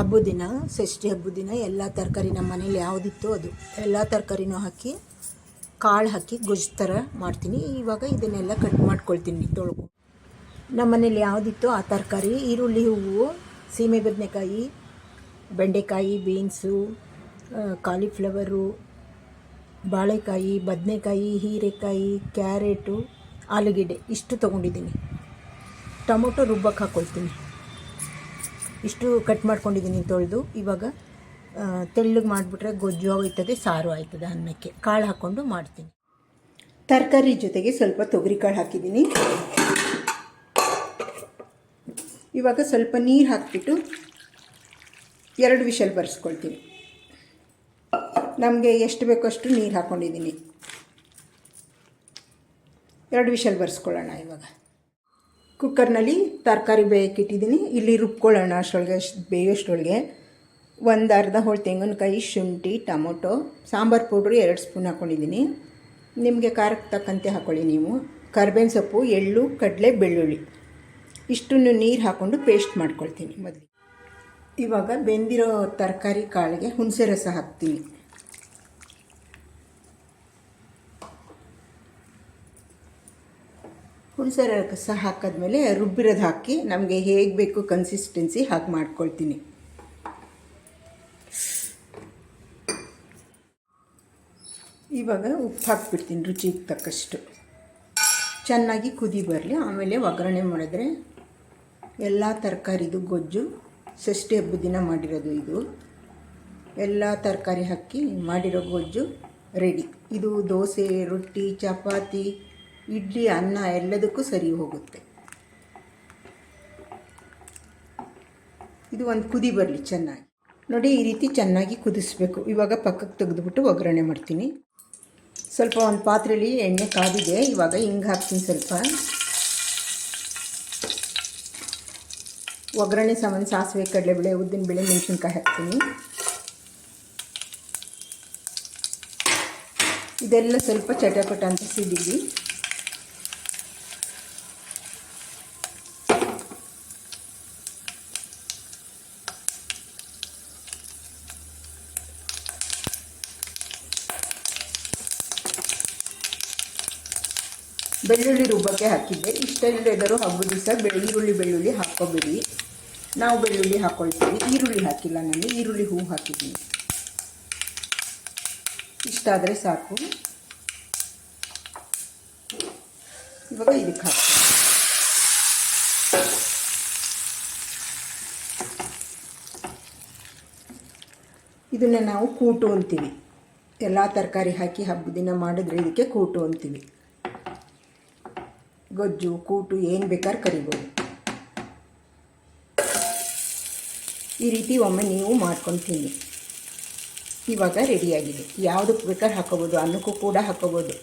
ಹಬ್ಬದ ದಿನ ಷಷ್ಠಿ ಹಬ್ಬದ ದಿನ, ಎಲ್ಲ ತರಕಾರಿ ನಮ್ಮ ಮನೇಲಿ ಯಾವುದಿತ್ತು ಅದು. ಎಲ್ಲ ತರಕಾರಿನೂ ಹಾಕಿ, ಕಾಳು ಹಾಕಿ ಗೊಜ್ಜು ಥರ ಮಾಡ್ತೀನಿ. ಇವಾಗ ಇದನ್ನೆಲ್ಲ ಕಟ್ ಮಾಡ್ಕೊಳ್ತೀನಿ ತೊಳ್ಕೊ. ನಮ್ಮ ಮನೇಲಿ ಯಾವುದಿತ್ತು ಆ ತರಕಾರಿ, ಈರುಳ್ಳಿ ಹೂವು, ಸೀಮೆ ಬದನೆಕಾಯಿ ಬೆಂಡೆಕಾಯಿ, ಬೀನ್ಸು ಕಾಲಿಫ್ಲವರು, ಬಾಳೆಕಾಯಿ, ಬದನೆಕಾಯಿ, ಹೀರೆಕಾಯಿ, ಕ್ಯಾರೆಟು, ಆಲೂಗೆಡ್ಡೆ ಇಷ್ಟು ತೊಗೊಂಡಿದ್ದೀನಿ. ಟೊಮೊಟೊ ರುಬ್ಬಕ್ಕೆ ಹಾಕ್ಕೊಳ್ತೀನಿ ಇಷ್ಟು ಕಟ್ ಮಾಡ್ಕೊಂಡಿದ್ದೀನಿ ತೊಳೆದು. ಇವಾಗ ತೆಳ್ಳಗೆ ಮಾಡಿಬಿಟ್ರೆ ಗೊಜ್ಜು ಆಗ್ತದೆ ಸಾರು ಆಯ್ತದೆ ಅನ್ನಕ್ಕೆ. ಕಾಳು ಹಾಕ್ಕೊಂಡು ಮಾಡ್ತೀನಿ. ತರಕಾರಿ ಜೊತೆಗೆ ಸ್ವಲ್ಪ ತೊಗರಿ ಕಾಳು ಹಾಕಿದ್ದೀನಿ. ಇವಾಗ ಸ್ವಲ್ಪ ನೀರು ಹಾಕಿಬಿಟ್ಟು ಎರಡು ವಿಷಲ್ ಬರ್ಸ್ಕೊಳ್ತೀನಿ. ನಮಗೆ ಎಷ್ಟು ಬೇಕೋ ಅಷ್ಟು ನೀರು ಹಾಕ್ಕೊಂಡಿದ್ದೀನಿ ಎರಡು ವಿಷಲ್ ಬರ್ಸ್ಕೊಳ್ಳೋಣ ಇವಾಗ. ಕುಕ್ಕರ್ನಲ್ಲಿ ತರಕಾರಿ ಬೇಯಕ್ಕಿಟ್ಟಿದ್ದೀನಿ ಇಲ್ಲಿ ರುಬ್ಕೊಳ್ಳೋಣ ಅಷ್ಟೊಳಗೆ ಅಷ್ಟು ಬೇಯೋಷ್ಟೊಳಗೆ ಒಂದು ಅರ್ಧ ಹೋಳು ತೆಂಗಿನಕಾಯಿ, ಶುಂಠಿ, ಟೊಮೊಟೊ, ಸಾಂಬಾರು ಪೌಡ್ರು ಎರಡು ಸ್ಪೂನ್ ಹಾಕ್ಕೊಂಡಿದ್ದೀನಿ ನಿಮಗೆ ಖಾರಕ್ಕೆ ತಕ್ಕಂತೆ ಹಾಕ್ಕೊಳ್ಳಿ ನೀವು. ಕರ್ಬೇವಿನ ಸೊಪ್ಪು, ಎಳ್ಳು, ಕಡಲೆ, ಬೆಳ್ಳುಳ್ಳಿ. ಇಷ್ಟನ್ನು ನೀರು ಹಾಕ್ಕೊಂಡು ಪೇಸ್ಟ್ ಮಾಡ್ಕೊಳ್ತೀನಿ ಮೊದಲು ಇವಾಗ ಬೆಂದಿರೋ ತರಕಾರಿ ಕಾಳಿಗೆ ಹುಣಸೆ ರಸ ಹಾಕ್ತೀನಿ. ಹುಣಸೆ ರಸ ಹಾಕಿದ್ಮೇಲೆ ರುಬ್ಬಿರೋದು ಹಾಕಿ ನಮಗೆ ಹೇಗೆ ಬೇಕು ಕನ್ಸಿಸ್ಟೆನ್ಸಿ ಹಾಗೆ ಮಾಡ್ಕೊಳ್ತೀನಿ. ಇವಾಗ ಉಪ್ಪು ಹಾಕ್ಬಿಡ್ತೀನಿ ರುಚಿಗೆ ತಕ್ಕಷ್ಟು. ಚೆನ್ನಾಗಿ ಕುದಿ ಬರಲಿ, ಆಮೇಲೆ ಒಗ್ಗರಣೆ ಮಾಡಿದ್ರೆ ಎಲ್ಲ ತರಕಾರಿದು ಗೊಜ್ಜು ಷಷ್ಠಿ ಹಬ್ಬದ ದಿನ ಮಾಡಿರೋದು ಇದು. ಎಲ್ಲ ತರಕಾರಿ ಹಾಕಿ ಮಾಡಿರೋ ಗೊಜ್ಜು ರೆಡಿ ಇದು ದೋಸೆ, ರೊಟ್ಟಿ, ಚಪಾತಿ ಇಡ್ಲಿ, ಅನ್ನ ಎಲ್ಲದಕ್ಕೂ ಸರಿ ಹೋಗುತ್ತೆ. ಇದು ಒಂದು ಕುದಿ ಬರಲಿ ಚೆನ್ನಾಗಿ. ನೋಡಿ, ಈ ರೀತಿ ಚೆನ್ನಾಗಿ ಕುದಿಸ್ಬೇಕು. ಇವಾಗ ಪಕ್ಕಕ್ಕೆ ತೆಗೆದುಬಿಟ್ಟು ಒಗ್ಗರಣೆ ಮಾಡ್ತೀನಿ. ಸ್ವಲ್ಪ ಒಂದು ಪಾತ್ರೆಯಲ್ಲಿ ಎಣ್ಣೆ ಕಾದಿದೆ. ಇವಾಗ ಹಿಂಗೆ ಹಾಕ್ತೀನಿ ಸ್ವಲ್ಪ. ಒಗ್ಗರಣೆ ಸಾಮಾನು ಸಾಸಿವೆ, ಕಡಲೆಬೇಳೆ ಉದ್ದಿನಬೇಳೆ ಮೆಣಸಿನ್ಕಾಯಿ ಹಾಕ್ತೀನಿ. ಇದೆಲ್ಲ ಸ್ವಲ್ಪ ಚಟಪಟ ಅಂತ ಸಿಡಿಲಿ. ಬೆಳ್ಳುಳ್ಳಿ ರುಬ್ಬಕ್ಕೆ ಹಾಕಿದ್ದೆ. ಇಷ್ಟೆಲ್ಲರೂ ಹಬ್ಬದ ದಿವಸ ಬೆಳೆ ಈರುಳ್ಳಿ, ಬೆಳ್ಳುಳ್ಳಿ ಹಾಕ್ಕೊಬೇಡಿ. ನಾವು ಬೆಳ್ಳುಳ್ಳಿ ಹಾಕ್ಕೊಳ್ತೀವಿ ಈರುಳ್ಳಿ ಹಾಕಿಲ್ಲ ನಾನು. ಈರುಳ್ಳಿ ಹೂವು ಹಾಕಿದ್ದೀನಿ. ಇಷ್ಟಾದರೆ ಸಾಕು. ಇವಾಗ ಇದಕ್ಕೆ ಹಾಕಿ ಇದನ್ನು ನಾವು ಕೂಟು ಅಂತೀವಿ. ಎಲ್ಲ ತರಕಾರಿ ಹಾಕಿ ಹಬ್ಬದ ದಿನ ಮಾಡಿದ್ರೆ ಇದಕ್ಕೆ ಕೂಟು ಅಂತೀವಿ. ಗೊಜ್ಜು, ಕೂಟು ಏನು ಬೇಕಾದ್ರೆ ಕರಿಬೋದು. ಈ ರೀತಿ ಒಮ್ಮೆ ನೀವು ಮಾಡ್ಕೊಂಡು ತಿನ್ನಿ. ಇವಾಗ ರೆಡಿಯಾಗಿದೆ ಯಾವುದಕ್ಕೆ ಬೇಕಾದ್ರೆ ಹಾಕೋಬೋದು ಅನ್ನಕ್ಕೂ ಕೂಡ ಹಾಕೋಬೋದು